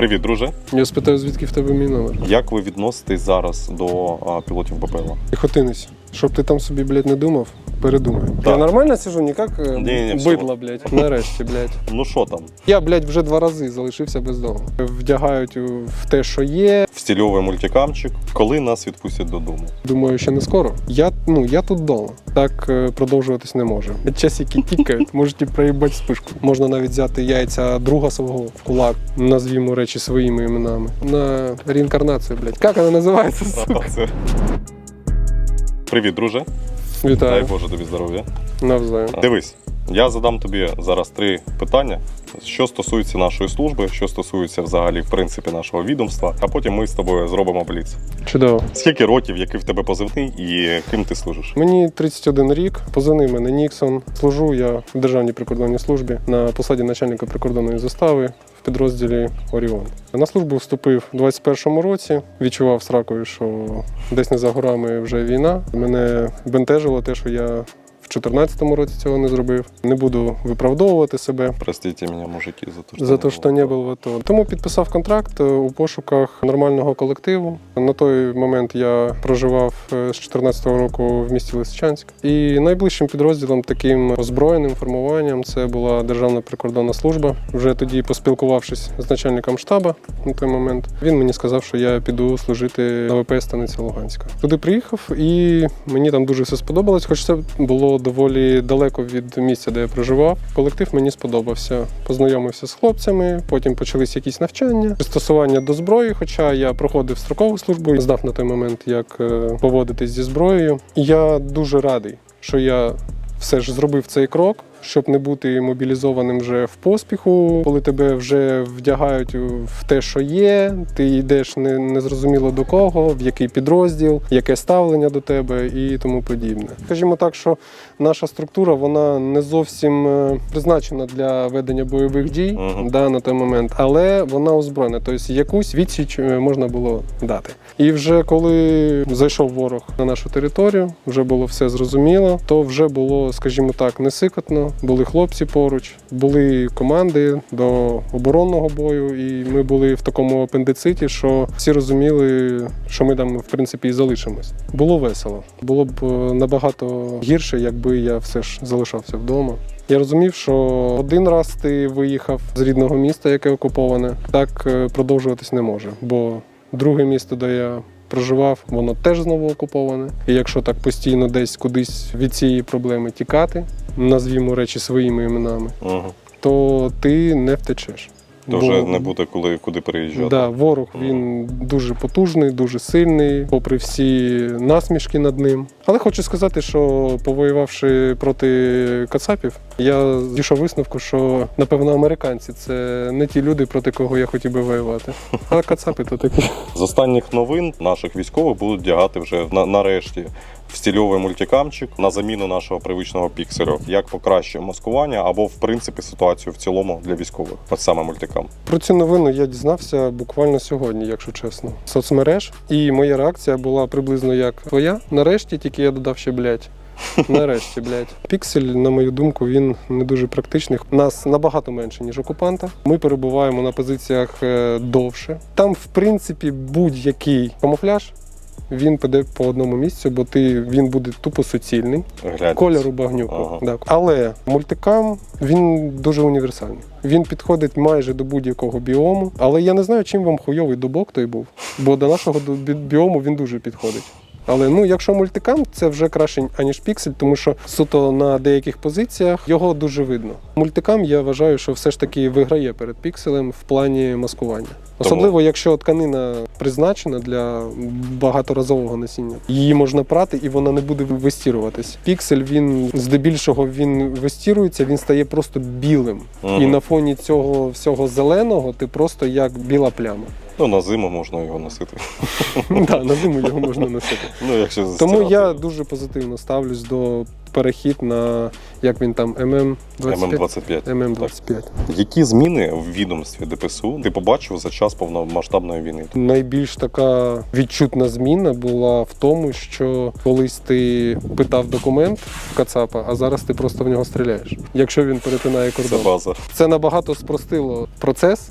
Привіт, друже. Я спитаю, звідки в тебе мій номер. Як ви відноситесь зараз до а, пілотів БПЛА? Піхотинець. Щоб ти там собі, блядь, не думав, передумай. Так. Я нормально сижу, не як е, Ні-ні, все. бидло, блядь. Нарешті, блядь. Ну що там? Я, блядь, вже два рази залишився без дому. Вдягають в те, що є. Встільовий мультикамчик. Коли нас відпустять додому? Думаю, ще не скоро. Я, ну, я тут вдома. Так е, продовжуватись не може. Часики тікають, можете проїбати спишку. Можна навіть взяти яйця друга свого в кулак, назвімо речі своїми іменами. На реінкарнацію, блядь. Як вона називається? сука? Привіт, друже. Дай Вітаю. Боже тобі здоров'я. Навзаєм. Дивись, я задам тобі зараз три питання, що стосується нашої служби, що стосується взагалі в принципі нашого відомства, а потім ми з тобою зробимо бліц. Чудово. Скільки років, який в тебе позивний і ким ти служиш? Мені 31 рік, позивний мене Ніксон. Служу я в Державній прикордонній службі на посаді начальника прикордонної застави підрозділі Оріон. На службу вступив у 21-му році. Відчував сракою, що десь не за горами вже війна. Мене бентежило те, що я 2014 році цього не зробив. Не буду виправдовувати себе. Простите мене, мужики, за те, що За те, що не був в АТО. Тому підписав контракт е, у пошуках нормального колективу. На той момент я проживав е, з 2014 року в місті Лисичанськ. І найближчим підрозділом, таким озброєним формуванням, це була Державна прикордонна служба. Вже тоді, поспілкувавшись з начальником штабу на той момент, він мені сказав, що я піду служити на ВПС станиця Луганська. Туди приїхав, і мені там дуже все сподобалось, хоч це було доволі далеко від місця, де я проживав. Колектив мені сподобався. Познайомився з хлопцями, потім почались якісь навчання, пристосування до зброї. Хоча я проходив строкову службу, знав на той момент, як е, поводитись зі зброєю. Я дуже радий, що я все ж зробив цей крок. Щоб не бути мобілізованим вже в поспіху, коли тебе вже вдягають в те, що є, ти йдеш не, незрозуміло до кого, в який підрозділ, яке ставлення до тебе і тому подібне. Скажімо так, що наша структура вона не зовсім е, призначена для ведення бойових дій Мгм. да, на той момент, але вона озброєна. Тобто якусь відсіч е, можна було дати. І вже коли зайшов ворог на нашу територію, вже було все зрозуміло, то вже було, скажімо так, не Були хлопці поруч, були команди до оборонного бою, і ми були в такому апендициті, що всі розуміли, що ми там в принципі і залишимось. Було весело. Було б е, набагато гірше, якби я все ж залишався вдома. Я розумів, що один раз ти виїхав з рідного міста, яке окуповане, так е, продовжуватись не може. Бо друге місто, де я проживав, воно теж знову окуповане. І якщо так постійно десь кудись від цієї проблеми тікати, назвімо речі своїми іменами, ага. то ти не втечеш. То вже не буде коли куди переїжджати. Да, ворог він дуже потужний, дуже сильний, попри всі насмішки над ним. Але хочу сказати, що повоювавши проти кацапів, я дійшов висновку, що напевно американці це не ті люди, проти кого я хотів би воювати. А кацапи то такі. З останніх новин наших військових будуть вдягати вже на, нарешті стільовий мультикамчик на заміну нашого привичного пікселю. Як покращує маскування або в принципі ситуацію в цілому для військових. От саме мультикам. Про цю новину я дізнався буквально сьогодні, якщо чесно. Соцмереж. І моя реакція була приблизно як твоя. Нарешті тільки я додав ще блядь. Нарешті, блядь. Піксель, на мою думку, він не дуже практичний. Нас набагато менше, ніж окупанта. Ми перебуваємо на позиціях е, довше. Там, в принципі, будь-який камуфляж. Він піде по одному місцю, бо ти він буде тупо суцільний Глядець. кольору багнюку. Ага. Да. Але мультикам він дуже універсальний. Він підходить майже до будь-якого біому. Але я не знаю, чим вам хуйовий дубок той був, бо до нашого бі- біому він дуже підходить. Але ну, якщо мультикам, це вже краще аніж піксель, тому що суто на деяких позиціях його дуже видно. Мультикам я вважаю, що все ж таки виграє перед пікселем в плані маскування. Особливо, якщо тканина призначена для багаторазового носіння. Її можна прати і вона не буде вистіруватись. Піксель він здебільшого він вистірується, він стає просто білим. Мгм. І на фоні цього всього зеленого ти просто як біла пляма. Ну на зиму можна його носити. Да, на зиму його можна носити. Ну якщо Тому застирати. я дуже позитивно ставлюсь до перехід на як він там ММ 25 ММ-25. ММ 25 Які зміни в відомстві ДПСУ ти побачив за час повномасштабної війни? Найбільш така відчутна зміна була в тому, що колись ти питав документ в Кацапа, а зараз ти просто в нього стріляєш, якщо він перетинає Це кордон. база. Це набагато спростило процес.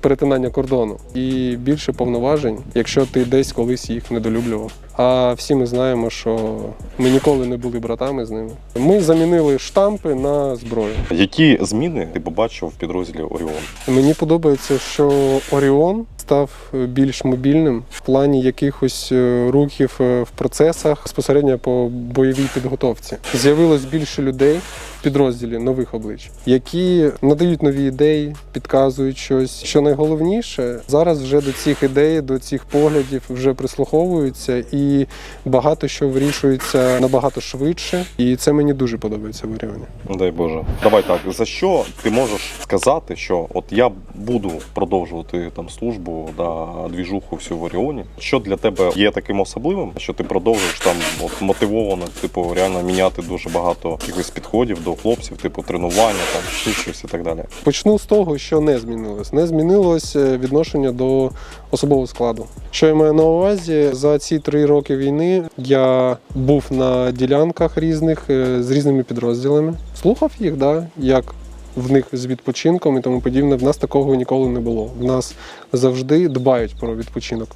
Перетинання кордону і більше повноважень, якщо ти десь колись їх недолюблював. А всі ми знаємо, що ми ніколи не були братами з ними. Ми замінили штампи на зброю. Які зміни ти побачив в підрозділі Оріон? Мені подобається, що Оріон став більш мобільним в плані якихось е, рухів е, в процесах безпосередньо по бойовій підготовці. З'явилось більше людей підрозділі нових облич, які надають нові ідеї, підказують щось. Що найголовніше, зараз вже до цих ідей, до цих поглядів вже прислуховуються, і багато що вирішується набагато швидше. І це мені дуже подобається в Оріоні. Дай Боже. Давай так. За що ти можеш сказати, що от я буду продовжувати там службу да, двіжуху всю в Оріоні? Що для тебе є таким особливим, що ти продовжуєш там от мотивовано, типу, реально міняти дуже багато якихось підходів до хлопців, типу тренування, там ще щось і так далі. Почну з того, що не змінилось. Не змінилось е, відношення до особового складу. Що я маю на увазі, за ці три роки війни я був на ділянках різних е, з різними підрозділами. Слухав їх, да, як в них з відпочинком і тому подібне. В нас такого ніколи не було. В нас завжди дбають про відпочинок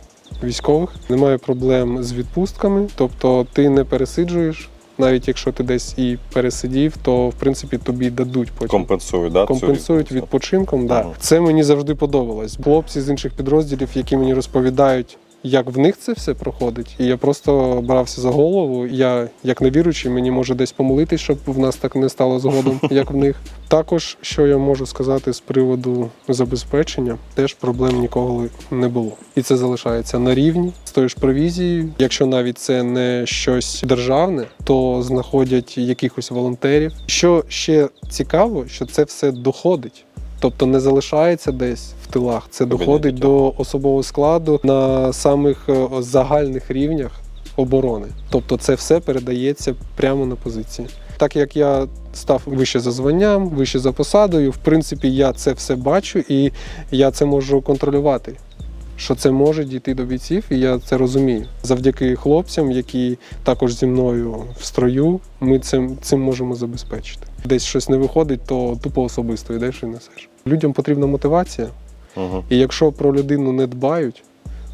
військових. Немає проблем з відпустками, тобто ти не пересиджуєш. Навіть якщо ти десь і пересидів, то в принципі тобі дадуть потім Компенсують, да? компенсують відпочинком. Да. Ага. Це мені завжди подобалось. Хлопці з інших підрозділів, які мені розповідають, як в них це все проходить. І я просто брався за голову. Я, як невіруючий, мені може десь помолитись, щоб в нас так не стало згодом, як в них. Також, що я можу сказати з приводу забезпечення, теж проблем ніколи не було. І це залишається на рівні з тою ж провізією. Якщо навіть це не щось державне, то знаходять якихось волонтерів. Що ще цікаво, що це все доходить. Тобто не залишається десь в тилах, це доходить до особового складу на самих е, загальних рівнях оборони. Тобто це все передається прямо на позиції. Так як я став вище за званням, вище за посадою, в принципі, я це все бачу і я це можу контролювати. Що це може дійти до бійців, і я це розумію. Завдяки хлопцям, які також зі мною в строю, ми цим, цим можемо забезпечити. Десь щось не виходить, то тупо особисто йдеш і несеш. Людям потрібна мотивація, Угу. і якщо про людину не дбають,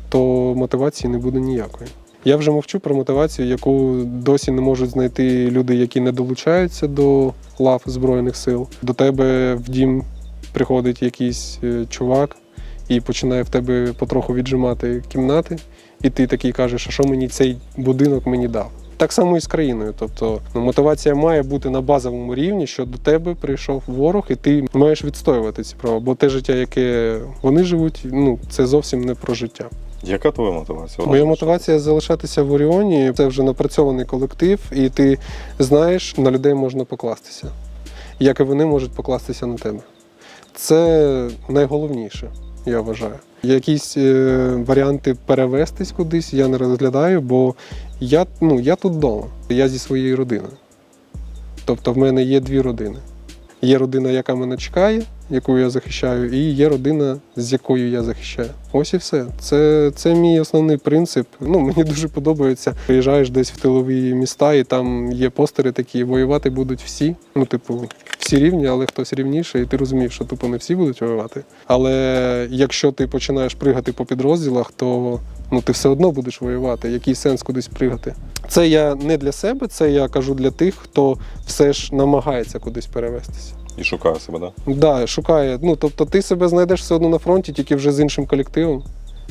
то мотивації не буде ніякої. Я вже мовчу про мотивацію, яку досі не можуть знайти люди, які не долучаються до лав Збройних сил. До тебе в дім приходить якийсь е, чувак і починає в тебе потроху віджимати кімнати, і ти такий кажеш, а що мені цей будинок мені дав. Так само і з країною. Тобто ну, мотивація має бути на базовому рівні, що до тебе прийшов ворог, і ти маєш відстоювати ці права. Бо те життя, яке вони живуть, ну це зовсім не про життя. Яка твоя мотивація? Моя мотивація залишатися в Оріоні. Це вже напрацьований колектив, і ти знаєш, на людей можна покластися, як і вони можуть покластися на тебе. Це найголовніше, я вважаю. Якісь е, варіанти перевестись кудись я не розглядаю, бо я, ну, я тут вдома, я зі своєю родиною. Тобто в мене є дві родини. Є родина, яка мене чекає, яку я захищаю, і є родина, з якою я захищаю. Ось і все. Це, це мій основний принцип. Ну, мені дуже подобається. Приїжджаєш десь в тилові міста, і там є постери такі, воювати будуть всі. Ну, типу, всі рівні, але хтось рівніше, і ти розумієш, що тупо не всі будуть воювати. Але якщо ти починаєш пригати по підрозділах, то ну, ти все одно будеш воювати. Який сенс кудись пригати? Це я не для себе, це я кажу для тих, хто все ж намагається кудись перевестися. І шукаю себе, да? Да, шукає. Ну тобто, ти себе знайдеш все одно на фронті, тільки вже з іншим колективом,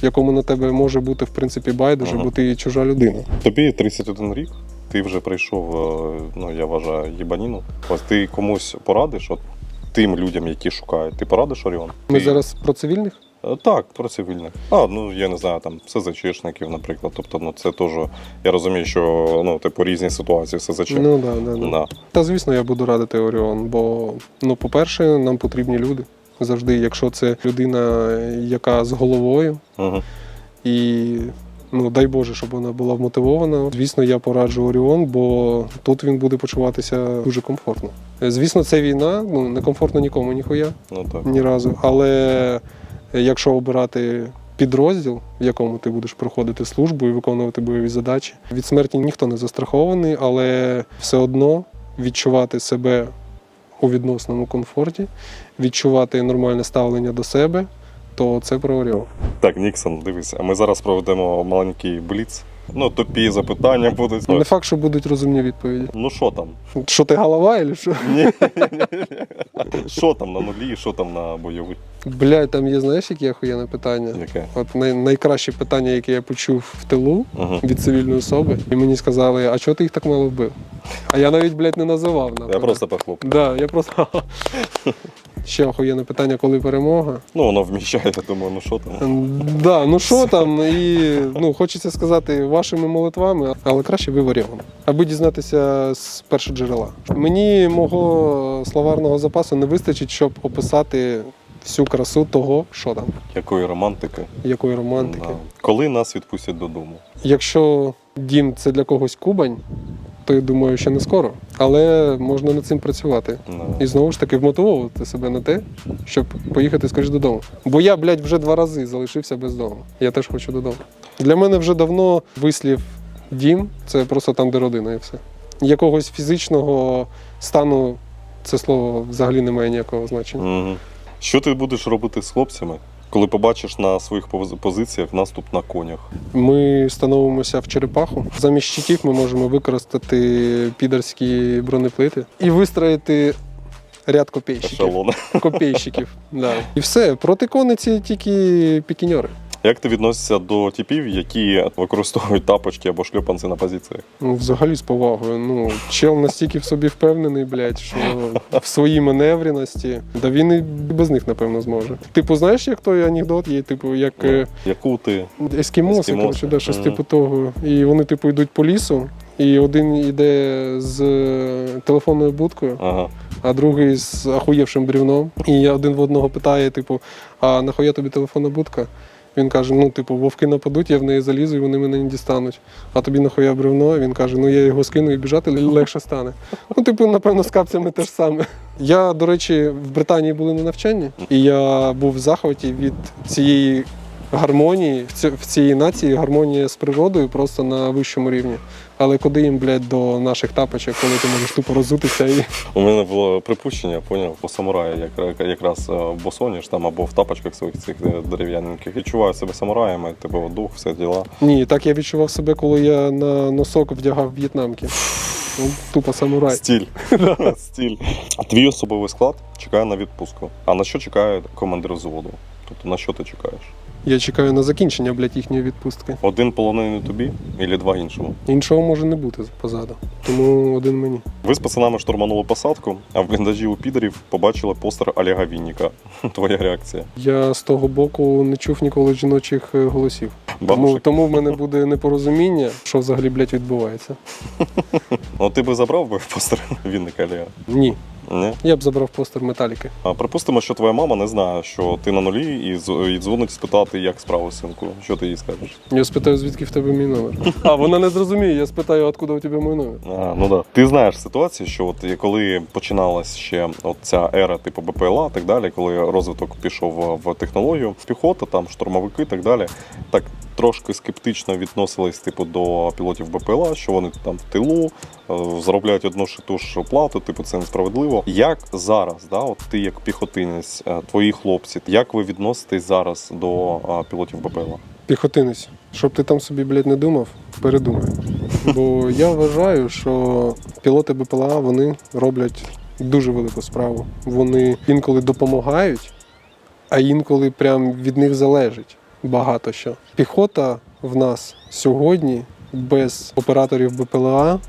якому на тебе може бути в принципі байдуже, Ага. бо ти чужа людина. Тобі 31 рік, ти вже прийшов, е, ну я вважаю, їбаніну. Ось ти комусь порадиш, от тим людям, які шукають, ти порадиш Оріон? Ми Ти- зараз про цивільних. Е, Так, про цивільних. А, ну я не знаю, там СЗЧшників, наприклад. Тобто, ну це теж. Я розумію, що ну, типу, різні ситуації СЗЧ. Ну да, да, да. Да. Та звісно, я буду радити Оріон, бо ну, по-перше, нам потрібні люди. Завжди, якщо це людина, яка з головою, Угу. і ну дай Боже, щоб вона була вмотивована. Звісно, я пораджу Оріон, бо тут він буде почуватися дуже комфортно. Звісно, це війна, ну не комфортно нікому, ніхуя. Ну так. ні разу. Але якщо обирати підрозділ, в якому ти будеш проходити службу і виконувати бойові задачі, від смерті ніхто не застрахований, але все одно відчувати себе у відносному комфорті, відчувати нормальне ставлення до себе, то це проварював. Так, Ніксон, дивись, а ми зараз проведемо маленький бліц. Ну, тупі запитання будуть. Не факт, що будуть розумні відповіді. Ну що там? Що ти голова, чи що? Ні. Що там на нулі, що там на бойових? Блядь, там є, знаєш, яке охуєнне питання? Яке? От най- найкраще питання, яке я почув в тилу Угу. від цивільної особи, і мені сказали, а чого ти їх так мало вбив? А я навіть, блядь, не називав. Я просто похлопаю. Да, я просто. Ще охуєнне питання, коли перемога. Ну, воно вміщає, я думаю, ну що там. М, Да, ну що там, і ну хочеться сказати вашими молитвами, але краще ви варіант, аби дізнатися з першого джерела. Мені мого словарного запасу не вистачить, щоб описати всю красу того, що там, Якої романтики. якої романтики. Да. Коли нас відпустять додому? Якщо дім це для когось Кубань, то я думаю, ще не скоро. Але можна над цим працювати. Да. І знову ж таки вмотивовувати себе на те, щоб поїхати скоріш додому. Бо я, блядь, вже два рази залишився без дому. Я теж хочу додому. Для мене вже давно вислів дім це просто там, де родина, і все. Якогось фізичного стану це слово взагалі не має ніякого значення. Мгм. Що ти будеш робити з хлопцями, коли побачиш на своїх позиціях наступ на конях? Ми становимося в черепаху. Замість щитів ми можемо використати підерські бронеплити і вистроїти ряд копійщиків. Копійщиків. Да. І все. Проти кониці тільки пікіньори. Як ти відносишся до типів, які використовують тапочки або шльопанці на позиціях? Ну, взагалі з повагою. Ну, чел настільки в собі впевнений, блядь, що в своїй маневреності. Да він і без них, напевно, зможе. Типу, знаєш, як той анекдот є, типу, як е, Яку ти? ескімоси, Ескімоси. коротше, да, щось Мгм. типу того. І вони, типу, йдуть по лісу, і один йде з е, телефонною будкою, Ага. а другий з ахуєвшим брівном. І один в одного питає, типу, а нахуя тобі телефонна будка? Він каже: ну, типу, вовки нападуть, я в неї залізу, і вони мене не дістануть. А тобі нахуя бревно? Він каже, ну я його скину і біжати легше стане. Ну, типу, напевно, з капцями теж саме. Я, до речі, в Британії були на навчанні, і я був в захваті від цієї гармонії, в цій нації гармонія з природою просто на вищому рівні. Але куди їм, блядь, до наших тапочок, коли ти можеш тупо розутися і. У мене було припущення, поняв, по самураю, як, якраз е, в босоніж там або в тапочках своїх цих е, дерев'яненьких. Відчуваю себе самураями, типу дух, все діла. Ні, так я відчував себе, коли я на носок вдягав в'єтнамки. Ну, Тупо самурай. Стіль. Стіль. Твій особовий склад чекає на відпустку. А на що чекає командир взводу? Тобто на що ти чекаєш? Я чекаю на закінчення, блядь, їхньої відпустки. Один полонений тобі і два іншому. Іншого може не бути позаду. Тому один мені. Ви з пацанами штурманули посадку, а в бліндажі у підерів побачили постер Олега Вінніка. Твоя реакція. Я з того боку не чув ніколи жіночих е, голосів. Тому, тому в мене буде непорозуміння, що взагалі, блядь, відбувається. Ну ти би забрав би постер Вінника Олега? Ні. Ні? Я б забрав постер металіки. А припустимо, що твоя мама не знає, що ти на нулі, і, з- і дзвонить спитати, як справи, синку. Що ти їй скажеш? Я спитаю, звідки в тебе мій номер. А вона не зрозуміє, я спитаю, откуда у тебе мій номер. А, ну да. Ти знаєш ситуацію, що от і коли починалась ще от ця ера типу БПЛА, і так далі, коли розвиток пішов в технологію, піхота, там штурмовики, і так далі, так трошки скептично відносились типу до пілотів БПЛА, що вони там в тилу е, заробляють одну ж і ту ж плату, типу це несправедливо. Як зараз, да, от ти як піхотинець, е, твої хлопці, як ви відноситесь зараз до е, пілотів БПЛА? Піхотинець, щоб ти там собі, блядь, не думав, передумай. Бо я вважаю, що пілоти БПЛА вони роблять дуже велику справу. Вони інколи допомагають, а інколи прям від них залежить багато що. Піхота в нас сьогодні без операторів БПЛА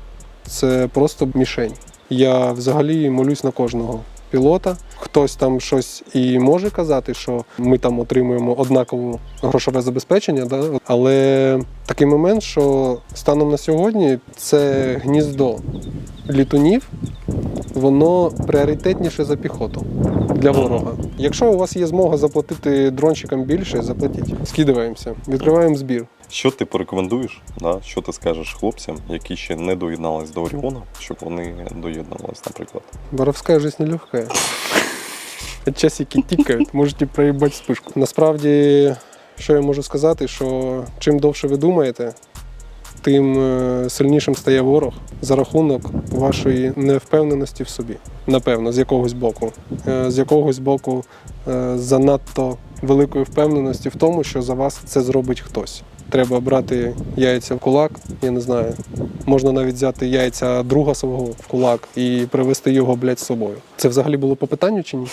це просто мішень. Я взагалі молюсь на кожного пілота. Хтось там щось і може казати, що ми там отримуємо однакове грошове забезпечення, да? але такий момент, що станом на сьогодні це гніздо літунів, воно пріоритетніше за піхоту для ворога. Якщо у вас є змога заплатити дрончикам більше, заплатіть. Скидуємося, відкриваємо збір. Що ти порекомендуєш? Да? Що ти скажеш хлопцям, які ще не доєднались до Оріона, щоб вони доєднались, наприклад? Воровская жизнь нелегкая. Часики тікають, можете проїбати спишку. Насправді, що я можу сказати, що чим довше ви думаєте, тим е, сильнішим стає ворог за рахунок вашої невпевненості в собі. Напевно, з якогось боку. Е, З якогось боку е, занадто великої впевненості в тому, що за вас це зробить хтось. Треба брати яйця в кулак, я не знаю. Можна навіть взяти яйця друга свого в кулак і привезти його, блядь, з собою. Це взагалі було по питанню чи ні?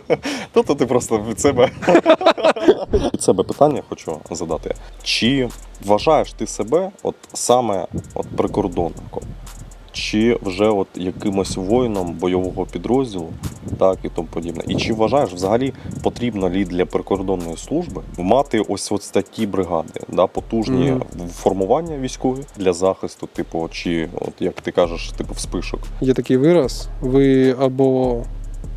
Тобто ти просто від себе. Від себе питання хочу задати. Чи вважаєш ти себе от саме от прикордонником? Чи вже от якимось воїном бойового підрозділу, так і тому подібне? І чи вважаєш взагалі потрібно лі для прикордонної служби мати ось ось такі бригади, да, потужні Мгм. формування військові для захисту, типу, чи от як ти кажеш, типу вспишок? Є такий вираз: ви або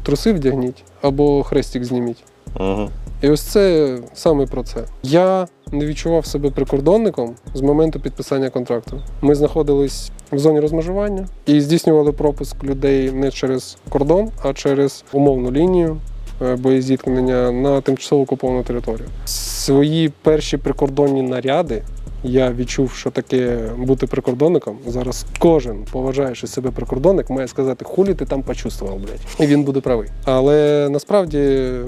труси вдягніть, або хрестик зніміть. Угу. І ось це саме про це. Я не відчував себе прикордонником з моменту підписання контракту. Ми знаходились в зоні розмежування і здійснювали пропуск людей не через кордон, а через умовну лінію е, боєзіткнення на тимчасово окуповану територію. Свої перші прикордонні наряди. Я відчув, що таке бути прикордонником. Зараз кожен, поважаючи себе прикордонник, має сказати, хулі ти там почувствував, блядь. І він буде правий. Але насправді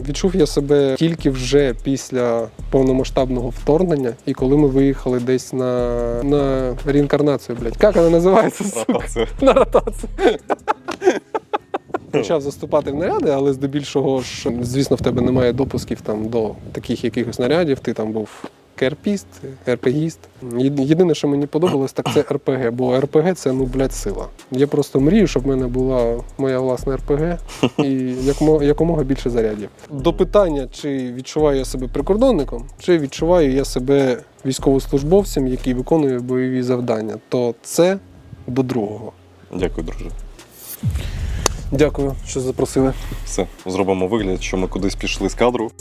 відчув я себе тільки вже після повномасштабного вторгнення, і коли ми виїхали десь на, на реінкарнацію, блядь. Як вона називається? сука? На ротацію. Почав заступати в наряди, але здебільшого ж, звісно, в тебе немає допусків там до таких якихось нарядів. Ти там був керпіст, РПГіст. Єдине, що мені подобалось, так це РПГ, бо РПГ це ну блядь, сила. Я просто мрію, щоб в мене була моя власна РПГ і якомога більше зарядів. До питання, чи відчуваю я себе прикордонником, чи відчуваю я себе військовослужбовцем, який виконує бойові завдання, то це до другого. Дякую, друже. Дякую, що запросили. Все, зробимо вигляд, що ми кудись пішли з кадру.